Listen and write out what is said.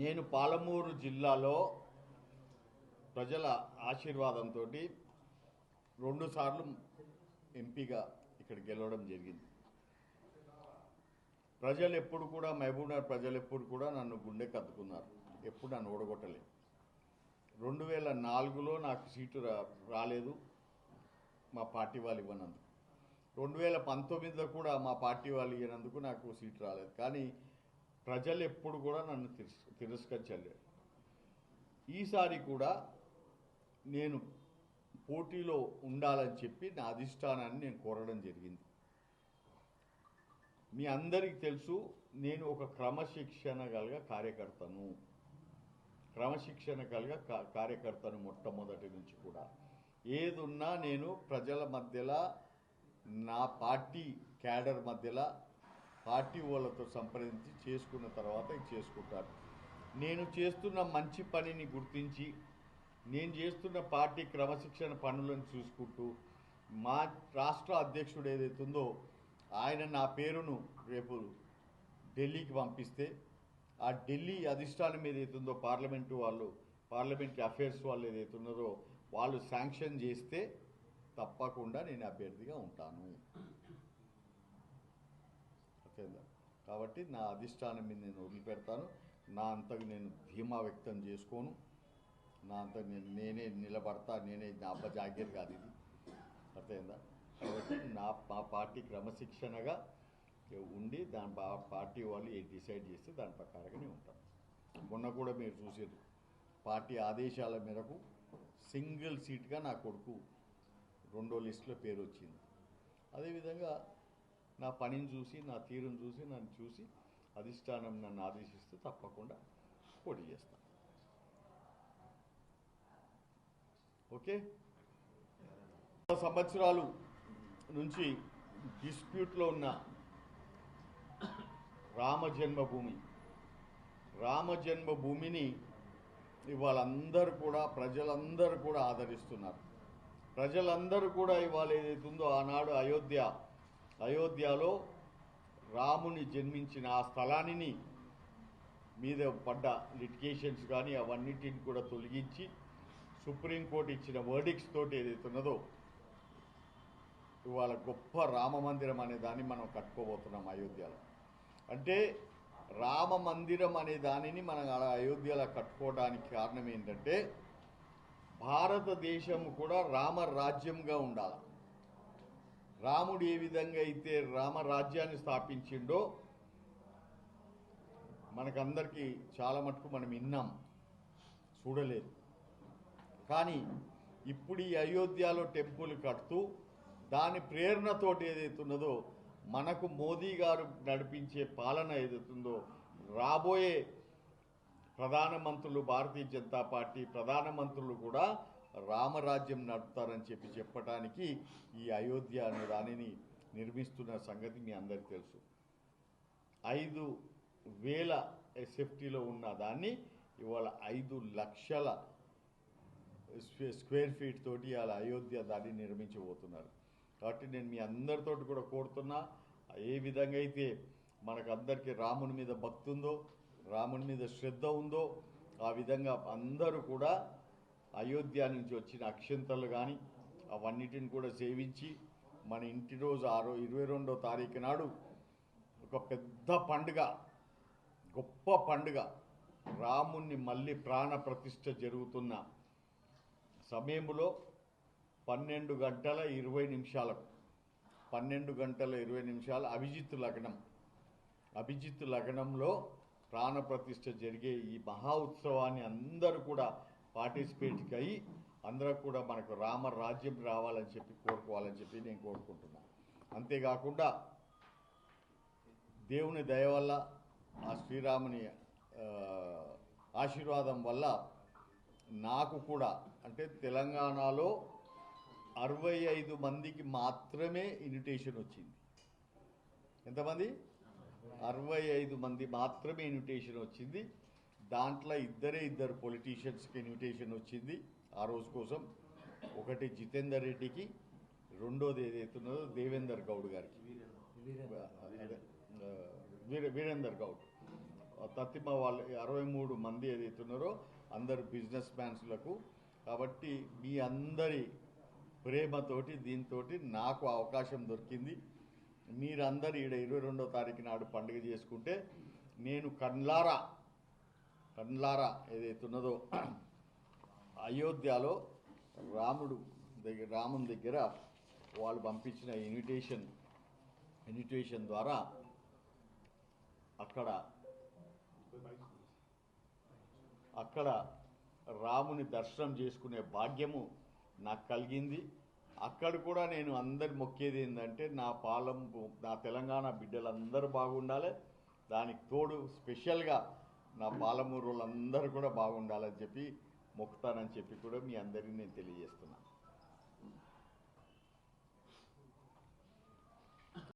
నేను పాలమూరు జిల్లాలో ప్రజల ఆశీర్వాదంతో రెండుసార్లు ఎంపీగా ఇక్కడ గెలవడం జరిగింది. ప్రజలు ఎప్పుడు కూడా మహబూబ్నగర్ ప్రజలు ఎప్పుడు కూడా నన్ను గుండె కత్తుకున్నారు. ఎప్పుడు నన్ను ఓడగొట్టలేదు. రెండు వేల నాలుగులో నాకు సీటు రా రాలేదు మా పార్టీ వాళ్ళు ఇవ్వనందుకు. రెండు వేల పంతొమ్మిదిలో కూడా మా పార్టీ వాళ్ళు ఇవ్వనందుకు నాకు సీటు రాలేదు. కానీ ప్రజలు ఎప్పుడు కూడా నన్ను తిరస్ తిరస్కరించలేరు ఈసారి కూడా నేను పోటీలో ఉండాలని చెప్పి నా అధిష్టానాన్ని నేను కోరడం జరిగింది. మీ అందరికీ తెలుసు నేను ఒక క్రమశిక్షణ కలిగ కార్యకర్తను. క్రమశిక్షణ కలిగ కార్యకర్తను మొట్టమొదటి నుంచి కూడా. ఏదున్నా నేను ప్రజల మధ్యలో నా పార్టీ క్యాడర్ మధ్యలో పార్టీ వాళ్ళతో సంప్రదించి చేసుకున్న తర్వాత ఇది చేసుకుంటారు. నేను చేస్తున్న మంచి పనిని గుర్తించి నేను చేస్తున్న పార్టీ క్రమశిక్షణ పనులను చూసుకుంటూ మా రాష్ట్ర అధ్యక్షుడు ఏదైతుందో ఆయన నా పేరును రేపు ఢిల్లీకి పంపిస్తే ఆ ఢిల్లీ అధిష్టానం ఏదైతుందో పార్లమెంటు వాళ్ళు పార్లమెంటరీ అఫైర్స్ వాళ్ళు ఏదైతున్నదో వాళ్ళు శాంక్షన్ చేస్తే తప్పకుండా నేను అభ్యర్థిగా ఉంటాను అర్థమైందా కాబట్టి నా అధిష్టానం మీద నేను వదిలిపెడతాను. నా అంతకు నేను ధీమా వ్యక్తం చేసుకోను. నా అంత నేను నేనే నిలబడతా నేనే నా అబ్బ జాగ్యత కాదు ఇది. అర్థమైందా? కాబట్టి నా మా పార్టీ క్రమశిక్షణగా ఉండి దాని పా- పార్టీ వాళ్ళు ఏ డిసైడ్ చేస్తే దాని ప్రకారంగానే ఉంటాం. మొన్న కూడా మీరు చూసారు పార్టీ ఆదేశాల మేరకు సింగిల్ సీట్గా నా కొడుకు రెండో లిస్టులో పేరు వచ్చింది అదేవిధంగా నా పనిని చూసి నా తీరును చూసి నన్ను చూసి అధిష్టానం నన్ను ఆదేశిస్తే తప్పకుండా పోటీ చేస్తాను ఓకే? సంవత్సరాలు నుంచి డిస్ప్యూట్లో ఉన్న రామ జన్మభూమి. రామ జన్మభూమిని ఇవాళ అందరూ కూడా ప్రజలందరూ కూడా ఆదరిస్తున్నారు. ప్రజలందరూ కూడా ఇవాళ ఏదైతుందో ఆనాడు అయోధ్య అయోధ్యలో రాముని జన్మించిన ఆ స్థలాన్ని మీద పడ్డ లిటికేషన్స్ కానీ అవన్నిటిని కూడా తొలగించి సుప్రీంకోర్టు ఇచ్చిన వర్డిక్స్ తోటి ఏదైతున్నదో ఇవాళ గొప్ప రామ మందిరం అనే దాన్ని మనం కట్టుకోబోతున్నాం అయోధ్యలో. అంటే రామ మందిరం అనే దానిని మనం అలా అయోధ్యలో కట్టుకోవడానికి కారణం ఏంటంటే భారతదేశం కూడా రామరాజ్యంగా ఉండాలి. రాముడు ఏ విధంగా అయితే రామరాజ్యాన్ని స్థాపించిండో మనకందరికీ చాలా మటుకు మనం విన్నాం చూడలేదు. కానీ ఇప్పుడు ఈ అయోధ్యలో టెంపుల్ కడుతూ దాని ప్రేరణతోటి ఏదైతున్నదో మనకు మోదీ గారు నడిపించే పాలన ఏదైతుందో రాబోయే ప్రధానమంత్రులు భారతీయ జనతా పార్టీ ప్రధానమంత్రులు కూడా రామరాజ్యం నడుపుతారని చెప్పి చెప్పటానికి ఈ అయోధ్య అనే దానిని నిర్మిస్తున్న సంగతి మీ అందరికీ తెలుసు. ఐదు వేల సేఫ్టీలో ఉన్న దాన్ని ఇవాళ ఐదు లక్షల స్క్వేర్ ఫీట్ తోటి అలా అయోధ్య దాన్ని నిర్మించబోతున్నారు. కాబట్టి నేను మీ అందరితోటి కూడా కోరుతున్నా ఏ విధంగా అయితే మనకు అందరికీ రాముని మీద భక్తి ఉందో రాముని మీద శ్రద్ధ ఉందో ఆ విధంగా అందరూ కూడా అయోధ్య నుంచి వచ్చిన అక్షంతలు కానీ అవన్నిటిని కూడా సేవించి మన ఇంటి రోజు ఆరో ఇరవై రెండో తారీఖు నాడు ఒక పెద్ద పండుగ గొప్ప పండుగ. రాముణ్ణి మళ్ళీ ప్రాణ ప్రతిష్ఠ జరుగుతున్న సమయంలో పన్నెండు గంటల ఇరవై నిమిషాలకు పన్నెండు గంటల ఇరవై నిమిషాల అభిజిత్ లగ్నం. అభిజిత్ లగ్నంలో ప్రాణప్రతిష్ఠ జరిగే ఈ మహా ఉత్సవాన్ని అందరూ కూడా పార్టిసిపేట్కి అయ్యి అందరూ కూడా మనకు రామ రాజ్యం రావాలని చెప్పి కోరుకోవాలని చెప్పి నేను కోరుకుంటున్నాను అంతేకాకుండా దేవుని దయ వల్ల ఆ శ్రీరాముని ఆశీర్వాదం వల్ల నాకు కూడా అంటే తెలంగాణలో అరవై ఐదు మందికి మాత్రమే ఇన్విటేషన్ వచ్చింది. ఎంతమంది? అరవై ఐదు మంది మాత్రమే ఇన్విటేషన్ వచ్చింది. దాంట్లో ఇద్దరే ఇద్దరు పొలిటీషియన్స్కి ఇన్విటేషన్ వచ్చింది. ఆ రోజు కోసం ఒకటి జితేందర్ రెడ్డికి రెండోది ఏదైతున్నదో దేవేందర్ గౌడ్ గారికి. వీరేందర్ గౌడ్. తత్తిమ వాళ్ళు అరవై మూడు మంది ఏదైతున్నారో అందరు బిజినెస్ మ్యాన్స్లకు కాబట్టి మీ అందరి ప్రేమతోటి దీంతో నాకు అవకాశం దొరికింది. మీరందరూ ఈడ ఇరవై రెండో తారీఖు నాడు పండుగ చేసుకుంటే నేను కన్లారా ఏదైతే ఉన్నదో అయోధ్యలో రాముడు దగ్గర రాముని దగ్గర వాళ్ళు పంపించిన ఇన్విటేషన్ ఇన్విటేషన్ ద్వారా అక్కడ అక్కడ రాముని దర్శనం చేసుకునే భాగ్యము నాకు కలిగింది. అక్కడ కూడా నేను అందరి మొక్కేది ఏంటంటే నా పాలం నా తెలంగాణ బిడ్డలందరూ బాగుండాలి. దానికి తోడు స్పెషల్గా నా పాలమూరు వాళ్ళందరూ కూడా బాగుండాలని చెప్పి మొక్కుతానని చెప్పి కూడా మీ అందరికీ నేను తెలియజేస్తున్నాను